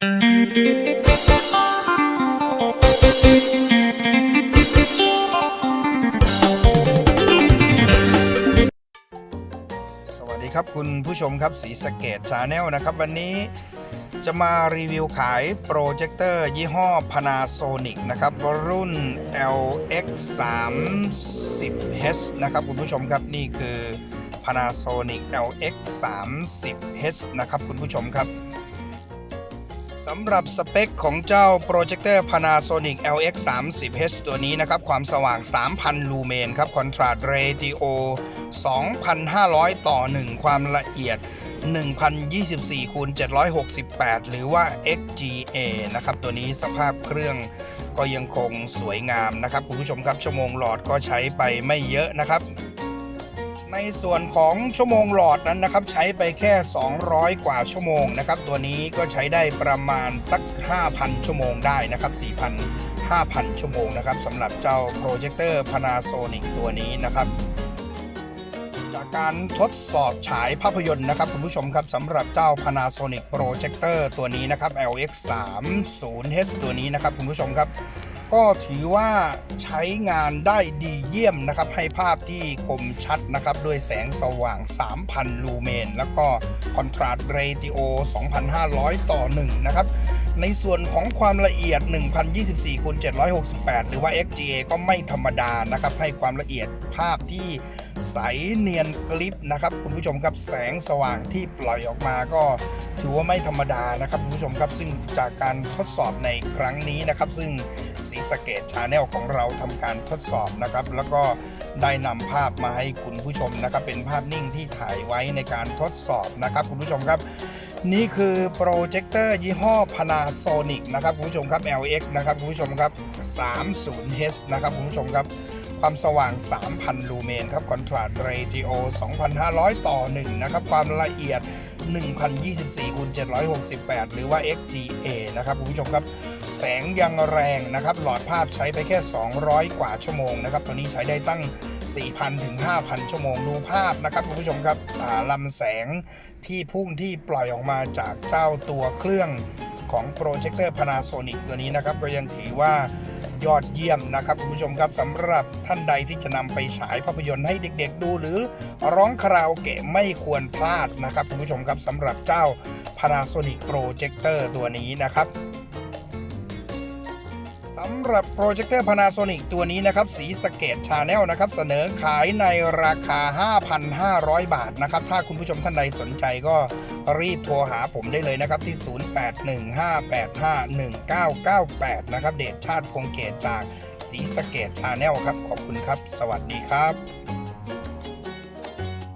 สวัสดีครับคุณผู้ชมครับสีสเกตชาแนลนะครับ วันนี้จะมารีวิวขายโปรเจคเตอร์ยี่ห้อ Panasonic นะครับ รุ่น LX 3 0 H นะครับคุณผู้ชมครับนี่คือ Panasonic LX 3 0 H นะครับคุณผู้ชมครับำหรับสเปคของเจ้าโปรเจคเตอร์ Panasonic LX 3 0 H ตัวนี้นะครับ ความสว่าง 3,000 ลูเมนครับคอนทราสต์เรติโอ 2,500 ต่อ 1 ความละเอียด 1,024คูณ768 หรือว่า XGA นะครับ ตัวนี้สภาพเครื่องก็ยังคงสวยงามนะครับ คุณผู้ชมครับ ชั่วโมงหลอดก็ใช้ไปไม่เยอะนะครับ ในส่วนของชั่วโมงหลอดนั้นนะครับ ใช้ไปแค่ 200 กว่าชั่วโมงนะครับ ตัวนี้ก็ใช้ได้ประมาณสัก 5,000 ชั่วโมงได้นะครับ4,000 5,000 ชั่วโมงนะครับสำหรับเจ้าโปรเจคเตอร์ Panasonic ตัวนี้นะครับ จากการทดสอบฉายภาพยนตร์นะครับคุณผู้ชมครับสำหรับเจ้า Panasonic Projector ตัวนี้นะครับ LX 3 0 H ตัวนี้นะครับคุณผู้ชมครับ ก็ถือว่าใช้งานได้ดีเยี่ยมนะครับ ให้ภาพที่คมชัดนะครับ ด้วยแสงสว่าง 3,000 ลูเมน แล้วก็คอนทราสต์เรติโอ 2,500 ต่อ 1 นะครับ ในส่วนของความละเอียด 1024คูณ768 หรือว่า XGA ก็ไม่ธรรมดานะครับ ให้ความละเอียดภาพที่ ใสเนียนกลิปนะครับคุณผู้ชมครับแสงสว่างที่ปล่อยออกมาก็ถือว่าไม่ธรรมดานะครับคุณผู้ชมครับซึ่งจากการทดสอบในครั้งนี้นะครับ ซึ่งสีสเกตชาแนลของเราทำการทดสอบนะครับ แล้วก็ได้นำภาพมาให้คุณผู้ชมนะครับ เป็นภาพนิ่งที่ถ่ายไว้ในการทดสอบนะครับ คุณผู้ชมครับ นี่คือโปรเจคเตอร์ยี่ห้อ Panasonic นะครับคุณผู้ชมครับ LX นะครับคุณผู้ชมครับ 30H นะครับคุณผู้ชมครับ ความสว่าง 3,000 ลูเมนครับคอนทราสต์เรติโอ 2,500 ต่อ 1 นะครับ ความละเอียด 1,024คูณ768 หรือว่า XGA นะครับคุณผู้ชมครับ แสงยังแรงนะครับ หลอดภาพใช้ไปแค่ 200 กว่าชั่วโมงนะครับ ตัวนี้ใช้ได้ตั้ง 4,000 ถึง 5,000 ชั่วโมง ดูภาพนะครับคุณผู้ชมครับลำแสงที่พุ่งที่ปล่อยออกมาจากเจ้าตัวเครื่อง ของโปรเจคเตอร์ Panasonic ตัวนี้นะครับก็ยังถือว่ายอดเยี่ยมนะครับคุณผู้ชมครับสำหรับท่านใดที่จะนำไปฉายภาพยนตร์ให้เด็กๆดูหรือร้องคาราโอเกะไม่ควรพลาดนะครับคุณผู้ชมครับสำหรับเจ้า Panasonic Projector ตัวนี้นะครับ สำหรับโปรเจคเตอร์ Panasonic ตัวนี้นะครับ สีสเกตชาแนลนะครับ เสนอขายในราคา 5,500 บาทนะครับ ถ้าคุณผู้ชมท่านใดสนใจก็รีบโทรหาผมได้เลยนะครับที่ 0815851998 นะครับ เดชชาติคงเกตจากสีสเกตชาแนลครับ ขอบคุณครับ สวัสดีครับ